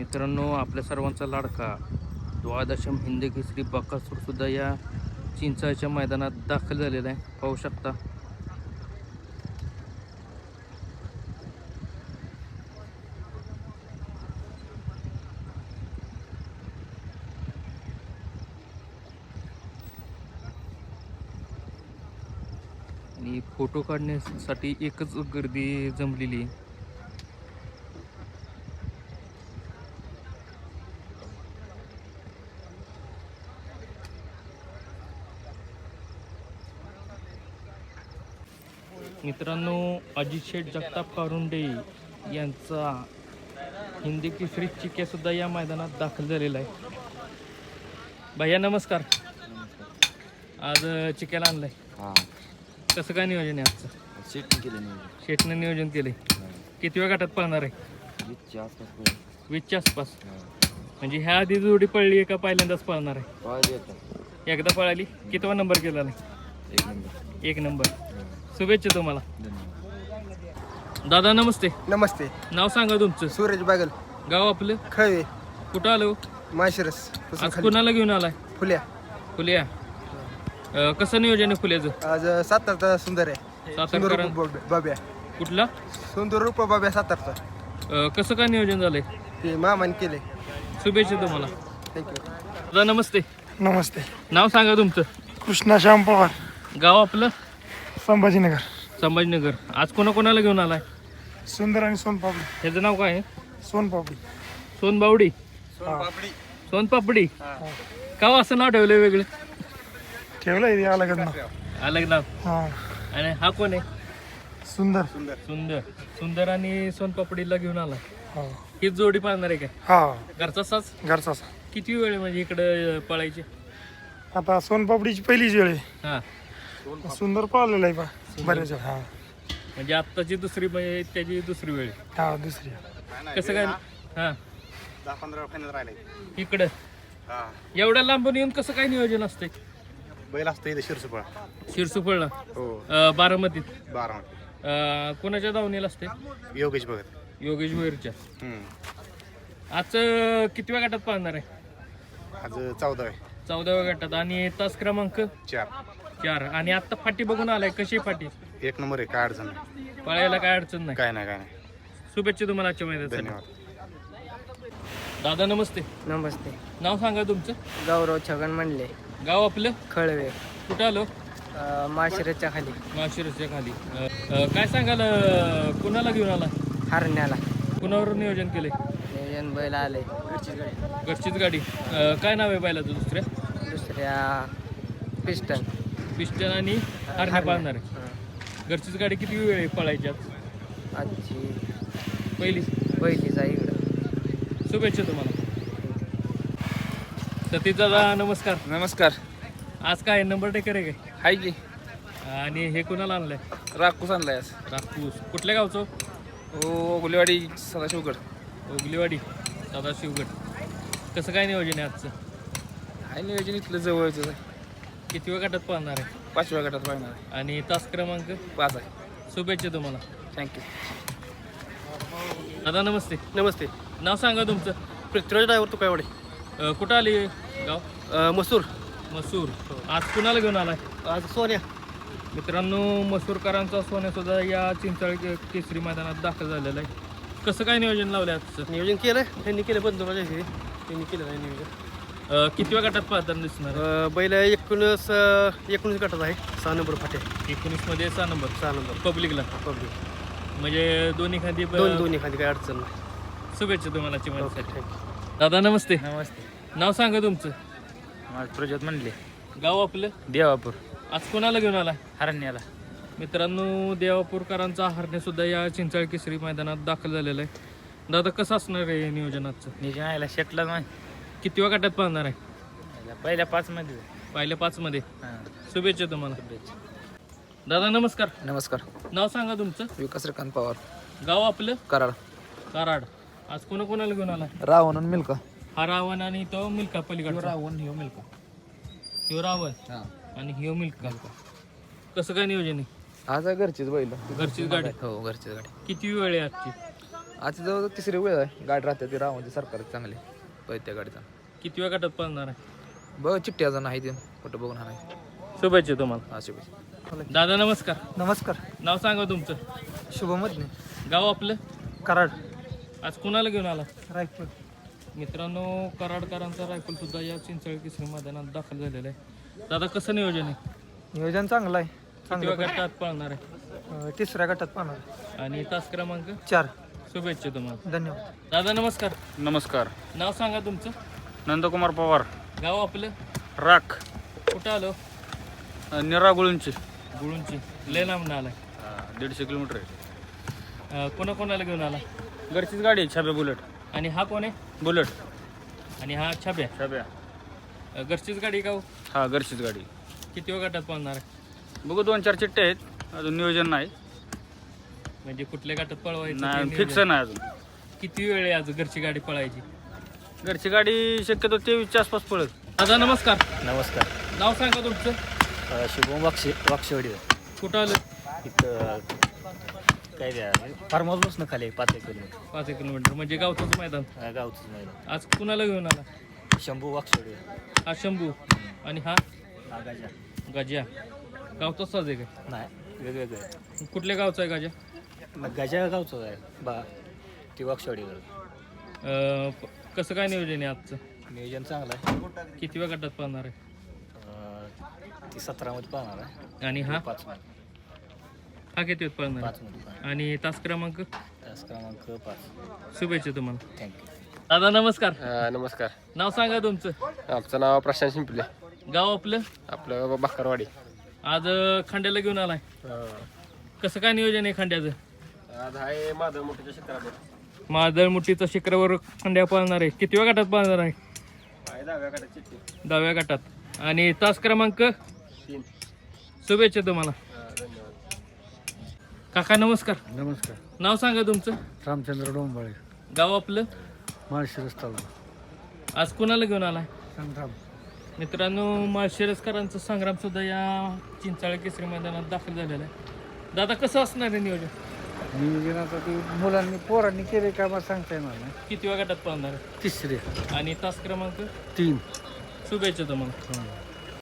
मित्रांनो आपल्या सर्वांचा लाडका द्वादशम हिंद केसरी बकासूरसुद्धा या चिंचाच्या मैदानात दाखल झालेला आहे. पाहू शकता. आणि फोटो काढण्यासाठी एकच गर्दी जमलेली आहे. मित्रांनो अजित शेठ जगताप कारुंडे यांचा हिंदी केसरी चिक्या सुद्धा या मैदानात दाखल झालेला आहे. भैया नमस्कार. आज चिक्याला आणलाय. हा. कसं काय नियोजन आहे आजचं? शेट केलं नाही शेठनं नियोजन केलंय. किती वेळ गटात पळणार आहे? वीसच्या आसपास पडेल. वीसच्या आसपास. म्हणजे ह्या आधी जोडी पळली आहे का पहिल्यांदाच पळणार आहे? पाहिजे आता. एकदा पळाली? कितवा नंबर केला नाही? एक नंबर. एक नंबर. शुभेच्छा तुम्हाला. दादा नमस्ते. नमस्ते. नाव सांगा तुमचं. सूरज बागल. गाव आपलं? खळवे. कुठं आलो? माशिरस आज कुणाला घेऊन आलाय? फुल्या. फुल्या. अं, कसं नियोजन आहे फुल्याचं? आज सातारचा सुंदर आहे. सुंदर सातारकरां रूप बाब्या- बाब्या. कुठला? सुंदर रूप बाब्या सातारचा. अं, कसं काय नियोजन झालंय? ते मामाने केले शुभेच्छा तुम्हाला. थँक्यू दादा नमस्ते. नमस्ते. नाव सांगा तुमचं. कृष्णा श्याम पवार. गाव आपलं? संभाजीनगर. संभाजीनगर. आज कोणा कोणाला घेऊन आलाय? सुंदर आणि सोनपापडी ह्याचं नाव काय आहे? सोनपापडी सोनबावडी सोनपापडी का हो. असं नाव ठेवलंय वेगळं? ठेवलंय ते अलगच ना अलग नाव. हा. आणि हा कोण आहे? सुंदर. सुंदर. सुंदर. आणि सोनपापडीला घेऊन आला हा. हीच जोडी पाळणार आहे काय? हा. घरचा साच घरचा किती वेळ आहे म्हणजे इकडं पळायची? आता सोनपापडीची पहिलीच वेळ आहे. हा. सुंदर पाळलेला आहे पा बऱ्याच वेळ. हा. म्हणजे आत्ताची दुसरी म्हणजे त्याची दुसरी वेळ. आहे. हा दुसरी. कसं काय? हा. दहा पंधरा फायनल राहिले. इकडं. हा. एवढ्या लांबून येऊन कसं काय नियोजन असतंय? बैल असतो इथे शिरसुपळा. शिरसुफळला हो. अं, बारामतीत. बारा अं, कोणाच्या दावणीला असते योगेश भगत. योगेश भोईरच्या हम्म. आज कितव्या गटात पाहणार आहे? आज चौदा आहे. चौदाव्या गटात. आणि तास क्रमांक? चार. चार. आणि आता फाटी बघून आलाय कशी आहे फाटी? एक नंबर आहे काय अडचण नाही. पळायला काय अडचण नाही. काय नाही काय नाही. शुभेच्छा तुम्हाला आजच्या महिन्यात धन्यवाद. दादा नमस्ते. नमस्ते. नाव सांगा तुमचं. गौरव छगन म्हणले गाव आपलं? खळवे. कुठं आलो? अ, माशिरसच्या खाली. माशिरसच्या खाली. अं, अं, काय सांगाल अं, कुणाला घेऊन आला? हरण्याला. कुणावर नियोजन केलंय? नियोजन बैल आले घरचीच गाडी. अं, काय नाव आहे बैलाचं दुसऱ्या? दुसऱ्या पिस्टन. पिस्टन आणि हरण्या पाळणार. आहे घरचीच गाडी किती वेळ आहे पळायची आज आजची. पहिली पहिलीचा इकडं. शुभेच्छा तुम्हाला. सतीश दादा नमस्कार. नमस्कार. आज काय नंबर टेकर आहे काय? हाय की. आणि हे कुणाला आणलंय? राखूस आणलाय आज. रापूस कुठल्या गावचं? हो गुलेवाडी सदाशिवगड. ओगलीवाडी दादा शिवगड कसं काय नियोजन आहे आजचं? हाय नियोजन इथलं जवळच आहे. किती वेळ गटात पाहणार आहे? पाचव्या गटात पाहणार आहे. आणि तास क्रमांक? पाच आहे. शुभेच्छा तुम्हाला. थँक्यू दादा नमस्ते. नमस्ते. नाव सांगा तुमचं. पृथ्वीराज ड्रायव्हर तू काय अं, कुठं आली गाव? मसूर. मसूर. आज कुणाला घेऊन आलाय? आज सोन्या. मित्रांनो मसूरकरांचा सोन्यासुद्धा या चिंचाळी के- केसरी मैदानात दाखल झालेला आहे. कसं काय नियोजन लावलं आजचं? नियोजन केलं त्यांनी केलं हे. त्यांनी केलं नाही नियोजन. अं, कितव्या गटात पाहताना दिसणार अ, बैल एकोणीस अ, एकोणीस गटात आहे. सहा नंबर फाटे. एकोणीसमध्ये सहा नंबर. सहा नंबर. पब्लिकला? पब्लिक. म्हणजे दोन्ही खांदी ब- दोन दोन्ही खाली काय अडचण नाही. शुभेच्छा तुम्हाला थँक्यू दादा नमस्ते. नमस्ते. नाव सांगा तुमचं. माझं प्रजोत म्हणले गाव आपलं? देवापूर. आज कोणाला घेऊन आला? हरण्याला. मित्रांनो देवापूरकरांचा हरणे सुद्धा या चिंचाळ केसरी मैदानात दाखल झालेला आहे. दादा कसं असणार आहे नियोजनाचं नियोजन आयला शेटला नाही कितव्या गटात पाहणार आहे? पहिल्या पाच मध्ये पहिल्या पाच मध्ये शुभेच्छा तुम्हाला. दादा नमस्कार. नमस्कार. नाव सांगा तुमचं. विकास श्रीकांत पवार. गाव आपलं? कराड. कराड. आज कोणा कोणाला घेऊन आला? रावण आणि मिल्का हा रावण आणि तो मिल्का पलीकडचा. रावण ह्यो मिल्का ह्यो रावण हां. आणि ह्यो मिल्का कसं काय नियोजन आहे? आज आहे घरचीच बैल. घरचीच गाडी? हो घरचीच गाडी. किती वेळ आहे आजची? आज जवळ तिसरी वेळ आहे. गाडी राहते ती राहून सरकार चांगली. पळते गाडीचा. किती वेळ गटात पळणार आहे? बघ चिठ्ठी अजून आहे ते कुठं बघून हा नाही शुभेच्छा तुम्हाला. अशी बघ दादा नमस्कार. नमस्कार. नाव सांगा तुमचं. शुभमधने. गाव आपलं? कराड. आज कुणाला घेऊन आला? रायपूर. मित्रांनो कराडकरांचा रायफल सुद्धा या चिंचळ केसरी मैदानात दाखल झालेला आहे. दादा कसं नियोजन आहे? नियोजन चांगलं आहे. किती वेळ गटात पळणार आहे? अं, तिसऱ्या गटात पाहणार आणि तास क्रमांक? चार. शुभेच्छा तुम्हाला. धन्यवाद. दादा नमस्कार. नमस्कार. नाव सांगा तुमचं? नंदकुमार पवार. गाव आपलं? राख. कुठं आलो? निरागुळूंची गुळूंची. लय लांब आलाय. दीडशे किलोमीटर आहे. अं, कोणा कोणाला घेऊन आला? घरचीच गाडी आहे छाप्या बुलेट. आणि हा कोण आहे? बुलेट. आणि हा छाप्या छाप्या अं, घरचीच गाडी का हो? हा घरचीच गाडी. किती वेळ गटात पळणार आहे? बघू दोन चार चिठ्ठे आहेत. अजून नियोजन नाही. म्हणजे कुठल्या गटात पळवायचं ते नाही नियोजन. फिक्स नाही अजून. किती वेळ आहे आज घरची गाडी पळायची? घरची गाडी शक्यतो तेवीसच्या आसपास पळत दादा नमस्कार. नमस्कार. नाव सांगा तुमचं. अ, शुभम वाक्षे वाक्षेवाडी. कुठं आलं? इथं काय द्या फार्म हाऊसपासून खाली आहे, पाच एक किलोमीटर. पाच एक किलोमीटर. म्हणजे गावचंच मैदान. अ, गावचंच मैदान. आज कुणाला घेऊन आला? शंभू वाक्षेवाडी. हा शंभू. आणि हा? आगाच्या गजा. गावचाच साज आहे काय? नाही वेगवेगळं आहे. कुठल्या गावचा आहे गजा? मग गजा गावचं आहे. बा ती वाक्षेवाडीवर अं, प- कसं काय नियोजन आहे आजचं? नियोजन चांगलं आहे. किती वेळ गटात पळणार आहे? अ, ती सतरामध्ये पाहणार आहे. आणि हा? पाच हा किती वेळ आहे? पाचमध्ये पाहणार. आणि तास क्रमांक? तास क्रमांक पाच. शुभेच्छा तुम्हाला. थँक्यू दादा नमस्कार. नमस्कार. नाव सांगा तुमचं. आमचं नाव प्रशांत शिंपले. गाव आपलं? आपलं बाकरवाडी आज अं, खांड्याला घेऊन आलाय. कसं काय नियोजन आहे खांड्याचं? आज आहे माझं मोठ्याच्या क्षेत्रामध्ये मादळ मुठीचं शिखरावर खांड्या पळणार आहे. किती वेळ गटात पळणार आहे? आहे दहाव्या चिठ्ठी. दहाव्या गटात. आणि तास क्रमांक? तीन. शुभेच्छा तुम्हाला. काका नमस्कार. नमस्कार. नाव सांगा तुमचं. रामचंद्र डोंबाळे. गाव आपलं? माळशिरस तालुका. आज कुणाला घेऊन आलाय? संग्राम. मित्रांनो माळशिरसकरांचं संग्राम सुद्धा या चिंचाळे केसरी मैदानात दाखल झालेला आहे. दादा कसं असणार आहे नियोजन? नियोजन आता ते मुलांनी पोरांनी केले का मला. सांगता येणार नाही किती वेळ गटात पळणार? आहे तिसरे. आणि तास क्रमांक? तीन. शुभेच्छा तुम्हाला. हं.